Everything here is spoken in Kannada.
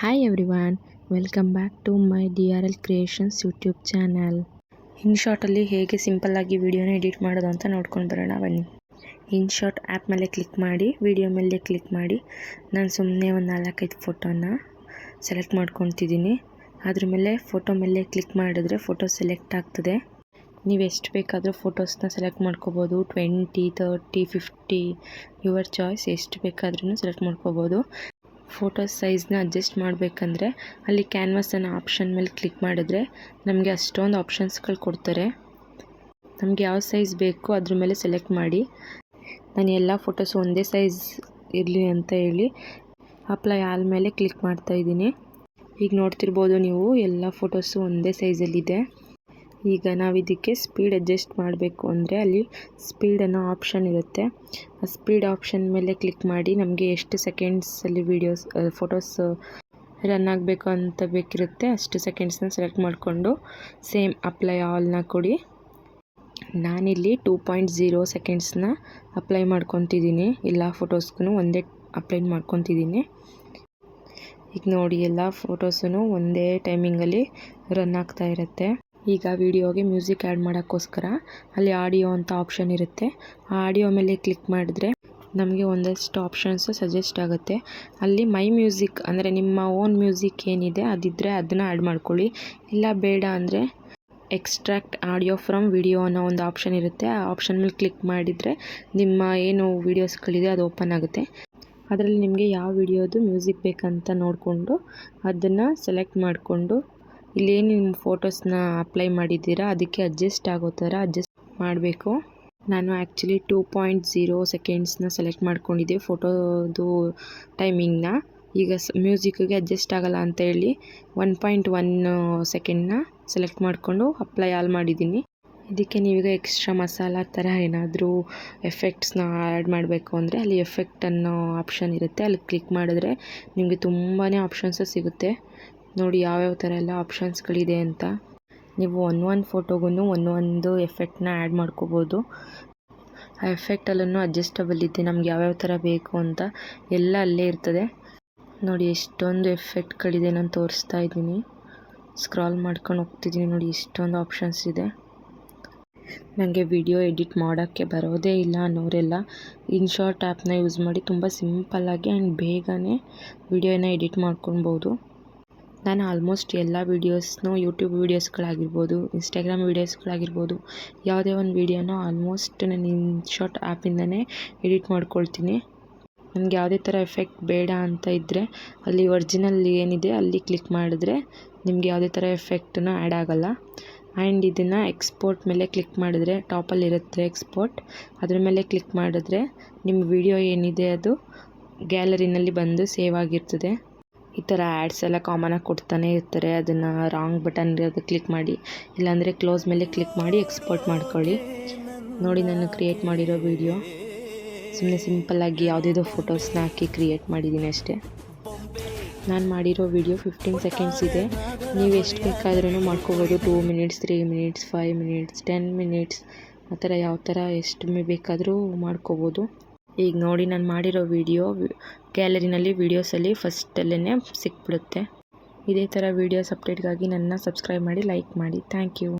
Hi everyone welcome back to my D R L creations YouTube channel in ಶಾರ್ಟಲ್ಲಿ ಹೇಗೆ ಸಿಂಪಲ್ಲಾಗಿ ವಿಡಿಯೋನ ಎಡಿಟ್ ಮಾಡೋದು ಅಂತ ನೋಡ್ಕೊಂಡು ಬರೋಣ ಬನ್ನಿ. ಇನ್ಶಾರ್ಟ್ ಆ್ಯಪ್ ಮೇಲೆ ಕ್ಲಿಕ್ ಮಾಡಿ ವಿಡಿಯೋ ಮೇಲೆ ಕ್ಲಿಕ್ ಮಾಡಿ. ನಾನು ಸುಮ್ಮನೆ ಒಂದು ನಾಲ್ಕೈದು ಫೋಟೋನ ಸೆಲೆಕ್ಟ್ ಮಾಡ್ಕೊತಿದ್ದೀನಿ. ಅದ್ರ ಮೇಲೆ ಫೋಟೋ ಮೇಲೆ ಕ್ಲಿಕ್ ಮಾಡಿದ್ರೆ ಫೋಟೋ ಸೆಲೆಕ್ಟ್ ಆಗ್ತದೆ. ನೀವು ಎಷ್ಟು ಬೇಕಾದರೂ ಫೋಟೋಸ್ನ ಸೆಲೆಕ್ಟ್ ಮಾಡ್ಕೋಬೋದು. Twenty thirty fifty your choice ಎಷ್ಟು ಬೇಕಾದ್ರೂ ಸೆಲೆಕ್ಟ್ ಮಾಡ್ಕೋಬೋದು. ಫೋಟೋ ಸೈಜ್ನ ಅಡ್ಜಸ್ಟ್ ಮಾಡಬೇಕಂದ್ರೆ ಅಲ್ಲಿ ಕ್ಯಾನ್ವಾಸ್ ಅನ್ನೋ ಆಪ್ಷನ್ ಮೇಲೆ ಕ್ಲಿಕ್ ಮಾಡಿದ್ರೆ ನಮಗೆ ಅಷ್ಟೊಂದು ಆಪ್ಷನ್ಸ್ಗಳು ಕೊಡ್ತಾರೆ. ನಮಗೆ ಯಾವ ಸೈಜ್ ಬೇಕು ಅದ್ರ ಮೇಲೆ ಸೆಲೆಕ್ಟ್ ಮಾಡಿ. ನಾನು ಎಲ್ಲ ಫೋಟೋಸ್ ಒಂದೇ ಸೈಜ್ ಇರಲಿ ಅಂತ ಹೇಳಿ ಅಪ್ಲೈ ಆದಮೇಲೆ ಕ್ಲಿಕ್ ಮಾಡ್ತಾ ಇದ್ದೀನಿ. ಈಗ ನೋಡ್ತಿರ್ಬೋದು ನೀವು ಎಲ್ಲ ಫೋಟೋಸು ಒಂದೇ ಸೈಜಲ್ಲಿದೆ ಈಗ ನಾವು ಇದಕ್ಕೆ ಸ್ಪೀಡ್ ಅಡ್ಜಸ್ಟ್ ಮಾಡಬೇಕು ಅಂದರೆ ಅಲ್ಲಿ ಸ್ಪೀಡ್ ಅನ್ನೋ ಆಪ್ಷನ್ ಇರುತ್ತೆ. ಆ ಸ್ಪೀಡ್ ಆಪ್ಷನ್ ಮೇಲೆ ಕ್ಲಿಕ್ ಮಾಡಿ ನಮಗೆ ಎಷ್ಟು ಸೆಕೆಂಡ್ಸಲ್ಲಿ ವೀಡಿಯೋಸ್ ಫೋಟೋಸ್ ರನ್ ಆಗಬೇಕು ಅಂತ ಬೇಕಿರುತ್ತೆ ಅಷ್ಟು ಸೆಕೆಂಡ್ಸ್ನ ಸೆಲೆಕ್ಟ್ ಮಾಡಿಕೊಂಡು ಸೇಮ್ ಅಪ್ಲೈ ಆಲ್ನ ಕೊಡಿ. ನಾನಿಲ್ಲಿ ಟೂ ಪಾಯಿಂಟ್ ಝೀರೋ ಸೆಕೆಂಡ್ಸ್ನ ಅಪ್ಲೈ ಮಾಡ್ಕೊತಿದ್ದೀನಿ. ಎಲ್ಲ ಫೋಟೋಸ್ಗೂ ಒಂದೇ ಅಪ್ಲೈ ಮಾಡ್ಕೊತಿದ್ದೀನಿ. ಈಗ ನೋಡಿ ಎಲ್ಲ ಫೋಟೋಸೂ ಒಂದೇ ಟೈಮಿಂಗಲ್ಲಿ ರನ್ ಆಗ್ತಾ ಇರುತ್ತೆ. ಈಗ ವಿಡಿಯೋಗೆ ಮ್ಯೂಸಿಕ್ ಆ್ಯಡ್ ಮಾಡೋಕ್ಕೋಸ್ಕರ ಅಲ್ಲಿ ಆಡಿಯೋ ಅಂತ ಆಪ್ಷನ್ ಇರುತ್ತೆ. ಆ ಆಡಿಯೋ ಮೇಲೆ ಕ್ಲಿಕ್ ಮಾಡಿದ್ರೆ ನಮಗೆ ಒಂದಷ್ಟು ಆಪ್ಷನ್ಸು ಸಜೆಸ್ಟ್ ಆಗುತ್ತೆ. ಅಲ್ಲಿ ಮೈ ಮ್ಯೂಸಿಕ್ ಅಂದರೆ ನಿಮ್ಮ ಓನ್ ಮ್ಯೂಸಿಕ್ ಏನಿದೆ ಅದಿದ್ದರೆ ಅದನ್ನು ಆ್ಯಡ್ ಮಾಡ್ಕೊಳ್ಳಿ. ಇಲ್ಲ ಬೇಡ ಅಂದರೆ ಎಕ್ಸ್ಟ್ರಾಕ್ಟ್ ಆಡಿಯೋ ಫ್ರಮ್ ವಿಡಿಯೋ ಅನ್ನೋ ಒಂದು ಆಪ್ಷನ್ ಇರುತ್ತೆ. ಆ ಆಪ್ಷನ್ ಮೇಲೆ ಕ್ಲಿಕ್ ಮಾಡಿದರೆ ನಿಮ್ಮ ಏನು ವೀಡಿಯೋಸ್ಗಳಿದೆ ಅದು ಓಪನ್ ಆಗುತ್ತೆ. ಅದರಲ್ಲಿ ನಿಮಗೆ ಯಾವ ವಿಡಿಯೋದು ಮ್ಯೂಸಿಕ್ ಬೇಕಂತ ನೋಡಿಕೊಂಡು ಅದನ್ನು ಸೆಲೆಕ್ಟ್ ಮಾಡಿಕೊಂಡು ಇಲ್ಲೇನು ನಿಮ್ಮ ಫೋಟೋಸ್ನ ಅಪ್ಲೈ ಮಾಡಿದ್ದೀರಾ? ಅದಕ್ಕೆ ಅಡ್ಜಸ್ಟ್ ಆಗೋ ಥರ ಅಡ್ಜಸ್ಟ್ ಮಾಡಬೇಕು. ನಾನು ಆ್ಯಕ್ಚುಲಿ ಟೂ ಪಾಯಿಂಟ್ ಝೀರೋ ಸೆಕೆಂಡ್ಸ್ನ ಸೆಲೆಕ್ಟ್ ಮಾಡ್ಕೊಂಡಿದ್ದೆ ಫೋಟೋದು ಟೈಮಿಂಗ್ನ. ಈಗ ಸ್ ಮ್ಯೂಸಿಕ್ಗೆ ಅಡ್ಜಸ್ಟ್ ಆಗಲ್ಲ ಅಂತೇಳಿ ಒನ್ ಪಾಯಿಂಟ್ ಒನ್ ಸೆಕೆಂಡ್ನ ಸೆಲೆಕ್ಟ್ ಮಾಡಿಕೊಂಡು ಅಪ್ಲೈ ಆಲ್ ಮಾಡಿದ್ದೀನಿ. ಇದಕ್ಕೆ ನೀವೀಗ ಎಕ್ಸ್ಟ್ರಾ ಮಸಾಲ ಥರ ಏನಾದರೂ ಎಫೆಕ್ಟ್ಸ್ನ ಆ್ಯಡ್ ಮಾಡಬೇಕು ಅಂದರೆ ಅಲ್ಲಿ ಎಫೆಕ್ಟ್ ಅನ್ನೋ ಆಪ್ಷನ್ ಇರುತ್ತೆ. ಅಲ್ಲಿ ಕ್ಲಿಕ್ ಮಾಡಿದ್ರೆ ನಿಮಗೆ ತುಂಬಾ ಆಪ್ಷನ್ಸ್ ಸಿಗುತ್ತೆ. ನೋಡಿ ಯಾವ್ಯಾವ ಥರ ಎಲ್ಲ ಆಪ್ಷನ್ಸ್ಗಳಿದೆ ಅಂತ. ನೀವು ಒಂದು ಒಂದು ಫೋಟೋಗೂ ಒಂದೊಂದು ಎಫೆಕ್ಟ್ನ ಆ್ಯಡ್ ಮಾಡ್ಕೋಬೋದು. ಆ ಎಫೆಕ್ಟಲ್ಲೂ ಅಡ್ಜಸ್ಟಬಲ್ ಇದೆ, ನಮ್ಗೆ ಯಾವ್ಯಾವ ಥರ ಬೇಕು ಅಂತ ಎಲ್ಲ ಅಲ್ಲೇ ಇರ್ತದೆ. ನೋಡಿ ಎಷ್ಟೊಂದು ಎಫೆಕ್ಟ್ಗಳಿದೆ ನಾನು ತೋರಿಸ್ತಾ ಇದ್ದೀನಿ. ಸ್ಕ್ರಾಲ್ ಮಾಡ್ಕೊಂಡು ಹೋಗ್ತಿದ್ದೀನಿ ನೋಡಿ ಎಷ್ಟೊಂದು ಆಪ್ಷನ್ಸ್ ಇದೆ. ನನಗೆ ವಿಡಿಯೋ ಎಡಿಟ್ ಮಾಡೋಕ್ಕೆ ಬರೋದೇ ಇಲ್ಲ ಅನ್ನೋರೆಲ್ಲ ಇನ್ಶಾರ್ಟ್ ಆ್ಯಪ್ನ ಯೂಸ್ ಮಾಡಿ ತುಂಬ ಸಿಂಪಲ್ಲಾಗಿ ಆ್ಯಂಡ್ ಬೇಗನೆ ವಿಡಿಯೋನ ಎಡಿಟ್ ಮಾಡ್ಕೊಳ್ಬೋದು. ನಾನು ಆಲ್ಮೋಸ್ಟ್ ಎಲ್ಲ ವೀಡಿಯೋಸ್ನೂ ಯೂಟ್ಯೂಬ್ ವೀಡಿಯೋಸ್ಗಳಾಗಿರ್ಬೋದು ಇನ್ಸ್ಟಾಗ್ರಾಮ್ ವೀಡಿಯೋಸ್ಗಳಾಗಿರ್ಬೋದು ಯಾವುದೇ ಒಂದು ವೀಡಿಯೋನೂ ಆಲ್ಮೋಸ್ಟ್ ನಾನು ಇನ್ಶಾರ್ಟ್ ಆ್ಯಪಿಂದನೇ ಎಡಿಟ್ ಮಾಡ್ಕೊಳ್ತೀನಿ. ನನಗೆ ಯಾವುದೇ ಥರ ಎಫೆಕ್ಟ್ ಬೇಡ ಅಂತ ಇದ್ದರೆ ಅಲ್ಲಿ ಒರಿಜಿನಲ್ ಏನಿದೆ ಅಲ್ಲಿ ಕ್ಲಿಕ್ ಮಾಡಿದ್ರೆ ನಿಮಗೆ ಯಾವುದೇ ಥರ ಎಫೆಕ್ಟನ್ನು ಆ್ಯಡ್ ಆಗೋಲ್ಲ. ಆ್ಯಂಡ್ ಇದನ್ನು ಎಕ್ಸ್ಪೋರ್ಟ್ ಮೇಲೆ ಕ್ಲಿಕ್ ಮಾಡಿದ್ರೆ ಟಾಪಲ್ಲಿ ಇರುತ್ತೆ ಎಕ್ಸ್ಪೋರ್ಟ್ ಅದ್ರ ಮೇಲೆ ಕ್ಲಿಕ್ ಮಾಡಿದ್ರೆ, ನಿಮ್ಮ ವಿಡಿಯೋ ಏನಿದೆ ಅದು ಗ್ಯಾಲರಿನಲ್ಲಿ ಬಂದು ಸೇವ್ ಆಗಿರ್ತದೆ. ಈ ಥರ ಆ್ಯಡ್ಸ್ ಎಲ್ಲ ಕಾಮನಾಗಿ ಕೊಡ್ತಾನೆ ಇರ್ತಾರೆ. ಅದನ್ನು ರಾಂಗ್ ಬಟನ್ ಇರೋದು ಕ್ಲಿಕ್ ಮಾಡಿ, ಇಲ್ಲಾಂದರೆ ಕ್ಲೋಸ್ ಮೇಲೆ ಕ್ಲಿಕ್ ಮಾಡಿ ಎಕ್ಸ್ಪೋರ್ಟ್ ಮಾಡ್ಕೊಳ್ಳಿ. ನೋಡಿ ನಾನು ಕ್ರಿಯೇಟ್ ಮಾಡಿರೋ ವಿಡಿಯೋ ಸುಮ್ಮನೆ ಸಿಂಪಲ್ಲಾಗಿ ಯಾವುದೇದೋ ಫೋಟೋಸ್ನ ಹಾಕಿ ಕ್ರಿಯೇಟ್ ಮಾಡಿದ್ದೀನಿ ಅಷ್ಟೇ. ನಾನು ಮಾಡಿರೋ ವಿಡಿಯೋ ಫಿಫ್ಟೀನ್ ಸೆಕೆಂಡ್ಸ್ ಇದೆ. ನೀವು ಎಷ್ಟು ಬೇಕಾದ್ರೂ ಮಾಡ್ಕೋಬೋದು. Two minutes three minutes five minutes ten minutes ಆ ಥರ ಯಾವ ಥರ ಎಷ್ಟು ಬೇಕಾದರೂ ಮಾಡ್ಕೋಬೋದು. ಈಗ ನೋಡಿ ನಾನು ಮಾಡಿರೋ ವಿಡಿಯೋ, ಗ್ಯಾಲರಿನಲ್ಲಿ ವೀಡಿಯೋಸಲ್ಲಿ ಫಸ್ಟಲ್ಲೇ ಸಿಕ್ಬಿಡುತ್ತೆ. ಇದೇ ಥರ ವೀಡಿಯೋಸ್ ಅಪ್ಡೇಟ್ಗಾಗಿ ನನ್ನ ಸಬ್ಸ್ಕ್ರೈಬ್ ಮಾಡಿ ಲೈಕ್ ಮಾಡಿ. Thank you.